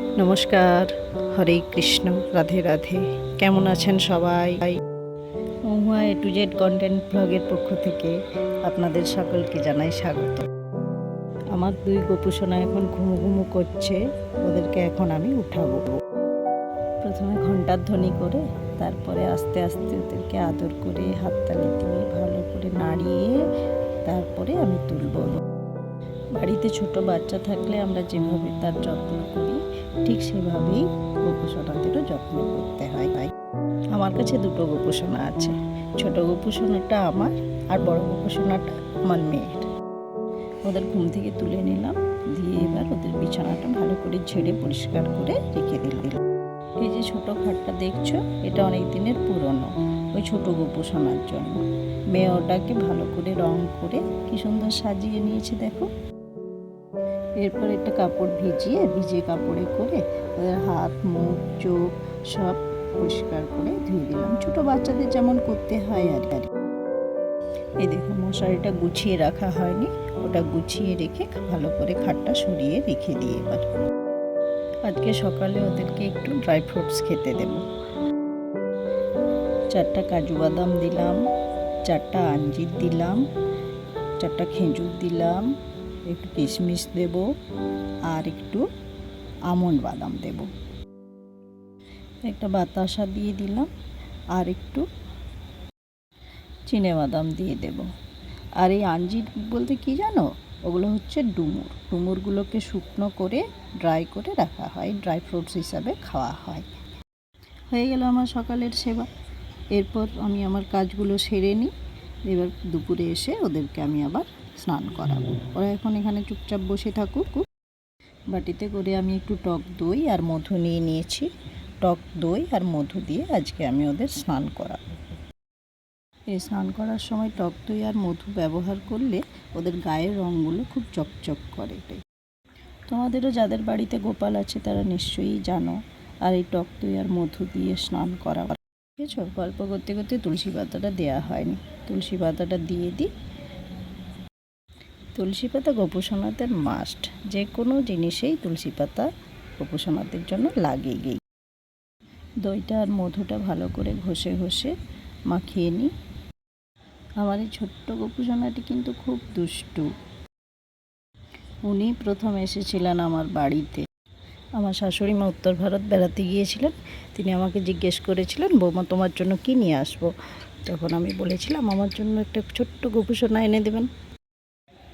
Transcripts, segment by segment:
নমস্কার, হরে কৃষ্ণ, রাধে রাধে। কেমন আছেন সবাই? Mahua A to Z content ব্লগের পক্ষ থেকে আপনাদের সকলকে জানাই স্বাগত। আমার দুই গোপুসোনা এখন ঘুমু ঘুমু করছে, ওদেরকে এখন আমি উঠাবো। প্রথমে ঘণ্টার ধ্বনি করে, তারপরে আস্তে আস্তে ওদেরকে আদর করে, হাততালি দিয়ে ভালো করে নাড়িয়ে তারপরে আমি তুলবো। বাড়িতে ছোট বাচ্চা থাকলে আমরা যেভাবে তার যত্ন করি ঠিক সেভাবেই গোপোষণাদেরও যত্ন করতে হয়। আমার কাছে দুটো গোপোষণা আছে, ছোট গোপোষণাটা আমার আর বড় গোপোষণাটা আমার মেয়ের। ওদের ঘুম থেকে তুলে নিলাম, দিয়ে এবার ওদের বিছানাটা ভালো করে ঝেড়ে পরিষ্কার করে রেখে দিলাম। এই যে ছোট খাটটা দেখছ, এটা অনেক দিনের পুরনো, ওই ছোট গোপোষণার জন্য। মেয়ে ওটাকে ভালো করে রং করে কি সুন্দর সাজিয়ে নিয়েছে দেখো। এরপর একটা কাপড় ভিজিয়ে ভিজিয়ে কাপড়ে করে ওদের হাত, মুখ, চোখ সব পরিষ্কার করে ধুয়ে দিলাম। ছোট বাচ্চাদের যেমন করতে হয় আর কি। এই দেখো, মশারিটা গুছিয়ে রাখা হয়নি। ওটা গুছিয়ে রেখে ভালো করে খাটটা সরিয়ে রেখে দিয়ে এবার। আজকে সকালে ওদেরকে একটু ড্রাই ফ্রুটস খেতে দেব। চারটা কাজু বাদাম দিলাম, চারটা আঞ্জির দিলাম, চারটা খেজুর দিলাম একটু কিশমিশ দেব আর একটু আমন্ড বাদাম দেব। একটা বাতাসা দিয়ে দিলাম আর একটু চিনে বাদাম দিয়ে দেব। আর এই আঞ্জির বলতে কি জানো? ওগুলো হচ্ছে ডুমুর। ডুমুরগুলোকে শুকনো করে, ড্রাই করে রাখা হয়। ড্রাই ফ্রুটস হিসাবে খাওয়া হয়। হয়ে গেল আমার সকালের সেবা। এরপর আমি আমার কাজগুলো সেরে নিই। এবার দুপুরে এসে ওদেরকে আমি আবার স্নান করাবো। ওরা এখন এখানে চুপচাপ বসে থাকুক। বাটিতে করে আমি একটু টক দই আর মধু নিয়ে নিয়েছি। টক দই আর মধু দিয়ে আজকে আমি ওদের স্নান করাবো। এই স্নান করার সময় টক দই আর মধু ব্যবহার করলে ওদের গায়ের রঙগুলো খুব চকচক করে তোমাদেরও যাদের বাড়িতে গোপাল আছে তারা নিশ্চয়ই জানো, আর এই টক দই আর মধু দিয়ে স্নান করা বুঝেছ? গল্প করতে করতে তুলসী পাতাটা দেওয়া হয়নি। তুলসী পাতাটা দিয়ে দিই। তুলসী পাতা গোপোষণাদের মাস্ট যে কোনো জিনিসেই তুলসী পাতা গোপোষণাদের জন্য লাগে গেই দইটা আর মধুটা ভালো করে ঘষে ঘষে মাখিয়ে নিই আমার এই ছোট্ট গোপোষণাটি কিন্তু খুব দুষ্টু। উনি প্রথম এসেছিলেন আমার বাড়িতে। আমার শাশুড়ি মা উত্তর ভারত বেড়াতে গিয়েছিলেন। তিনি আমাকে জিজ্ঞেস করেছিলেন, বৌমা, তোমার জন্য কি নিয়ে আসব? তখন আমি বলেছিলাম, আমার জন্য একটা ছোট্ট গোপোষণা এনে দেবেন।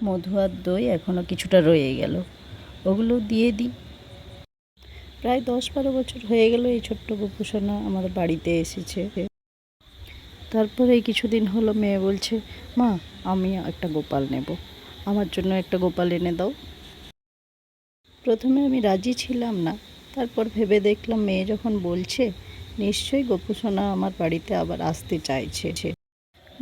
মধু আর দই এখনও কিছুটা রয়ে গেল। ওগুলো দিয়ে দিই। প্রায় দশ বারো বছর হয়ে গেল এই ছোট্ট গোপোষণা আমার বাড়িতে এসেছে। তারপরে এই কিছুদিন হলো মেয়ে বলছে, মা, আমি একটা গোপাল নেব। আমার জন্য একটা গোপাল এনে দাও। প্রথমে আমি রাজি ছিলাম না। তারপর ভেবে দেখলাম মেয়ে যখন বলছে, নিশ্চয়ই গোপুসোনা আমার বাড়িতে আবার আসতে চাইছে।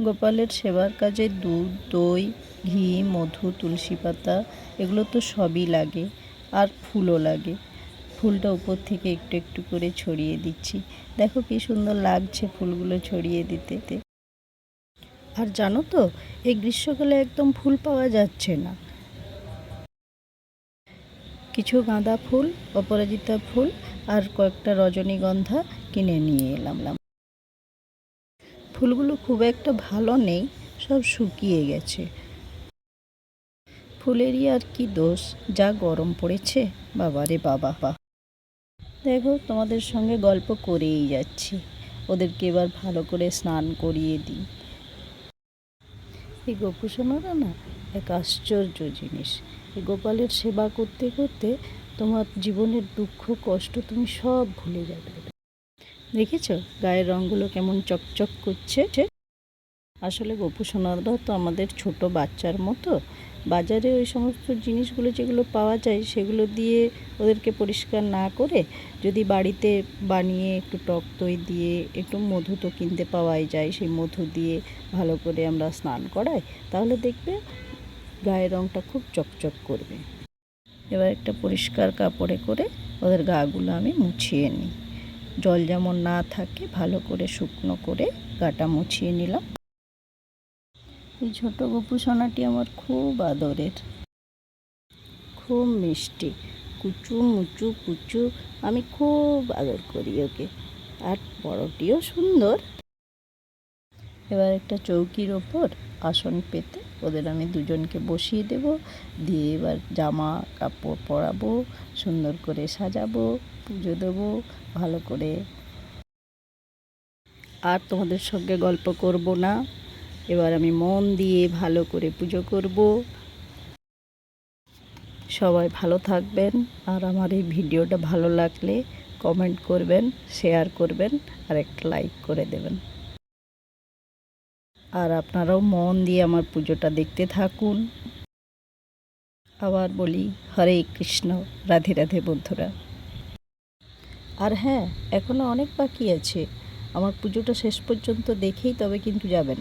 গোপালের সেবার কাজে দুধ, দই, ঘি, মধু, তুলসী পাতা, এগুলো তো সবই লাগে আর ফুলও লাগে। ফুলটা উপর থেকে একটু একটু করে ছড়িয়ে দিচ্ছি। দেখো কি সুন্দর লাগছে ফুলগুলো ছড়িয়ে দিতে আর জানো তো, এই গ্রীষ্মকালে একদম ফুল পাওয়া যাচ্ছে না। কিছু গাঁদা ফুল, অপরাজিতা ফুল আর কয়েকটা রজনীগন্ধা কিনে নিয়ে এলাম। ফুলগুলো খুব একটা ভালো নেই, সব শুকিয়ে গেছে। ফুলেরই আর কি দোষ, যা গরম পড়েছে বাবা রে বাবা। বা দেখো, তোমাদের সঙ্গে গল্প করেই যাচ্ছি। ওদেরকে এবার ভালো করে স্নান করিয়ে দিই। এই গোপুসোনারা না, এক আশ্চর্য জিনিস। এই গোপালের সেবা করতে করতে তোমার জীবনের দুঃখ, কষ্ট তুমি সব ভুলে যাবে। দেখেছ? গায়ের রঙগুলো কেমন চকচক করছে। আসলে গোপুসোনারা তো আমাদের ছোট বাচ্চার মতো। বাজারে ওই সমস্ত জিনিসগুলো যেগুলো পাওয়া যায়, সেগুলো দিয়ে ওদেরকে পরিষ্কার না করে যদি বাড়িতে বানিয়ে একটু টক দই দিয়ে একটু মধু তো কিনতে পাওয়াই যায়, সেই মধু দিয়ে ভালো করে আমরা স্নান করাই, তাহলে দেখবে গায়ের রঙটা খুব চকচক করবে। এবার একটা পরিষ্কার কাপড়ে করে ওদের গাগুলো আমি মুছিয়ে নিই। জল যেমন না থাকে, ভালো করে শুকনো করে গাটা মুছিয়ে নিলাম। এই ছোট গোপু সোনাটি আমার খুব আদরের। খুব মিষ্টি। কুচু, মুচু, কুচু, আমি খুব আদর করি ওকে। আর বড়টিও সুন্দর। এবার একটা চৌকির ওপর আসন পেতে ওদের আমি দুজনকে বসিয়ে দেব। দিয়ে এবার জামা কাপড় পরাবো, সুন্দর করে সাজাবো, পুজো দেবো, ভালো করে। আর তোমাদের সঙ্গে গল্প করব না। এবার আমি মন দিয়ে ভালো করে পুজো করব। সবাই ভালো থাকবেন। আর আমার এই ভিডিওটা ভালো লাগলে কমেন্ট করবেন, শেয়ার করবেন, আর একটা লাইক করে দেবেন। আর আপনারাও মন দিয়ে আমার পুজোটা দেখতে থাকুন। আবার বলি, হরে কৃষ্ণ, রাধে রাধে বন্ধুরা। আর হ্যাঁ এখনও অনেক বাকি আছে। আমার পুজোটা শেষ পর্যন্ত দেখেই তবে কিন্তু যাবেন।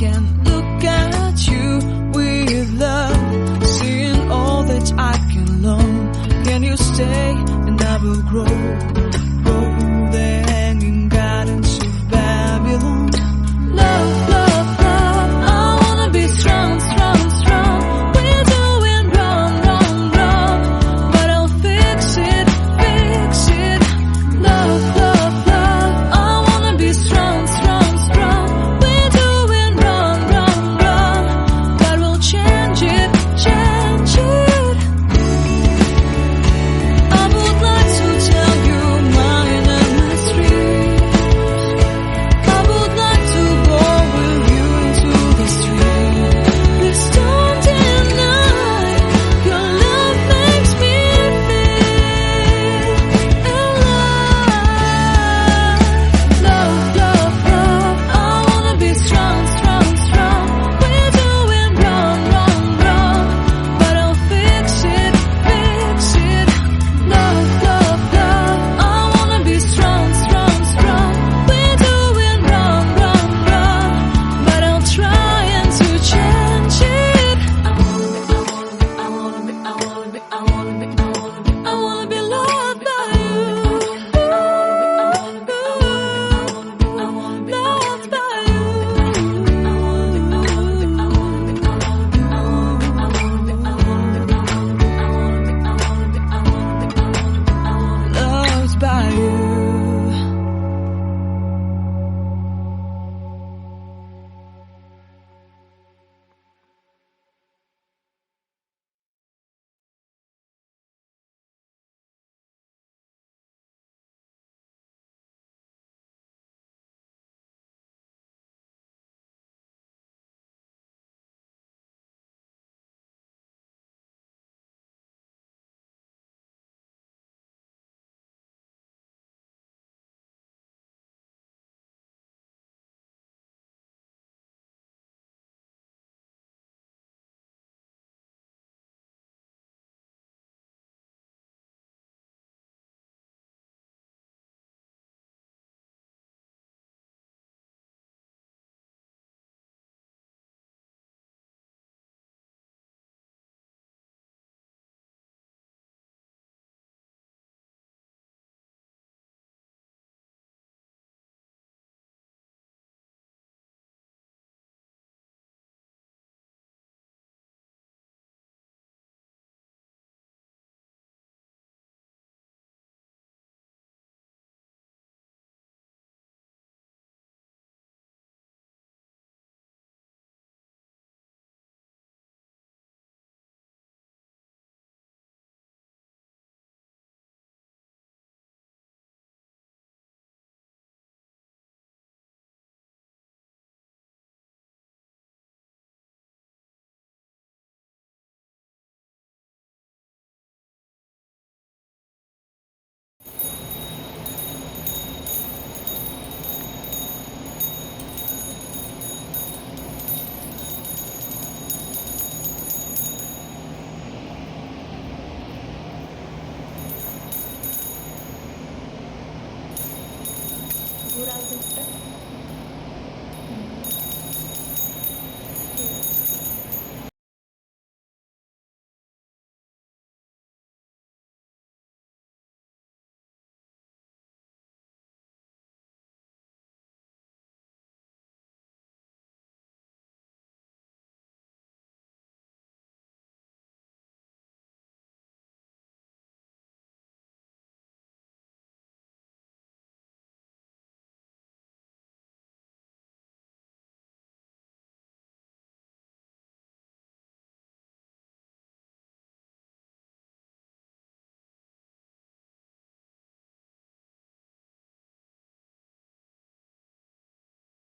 can look at you with love. Seeing all that I can learn. Can you stay and I will grow? Grow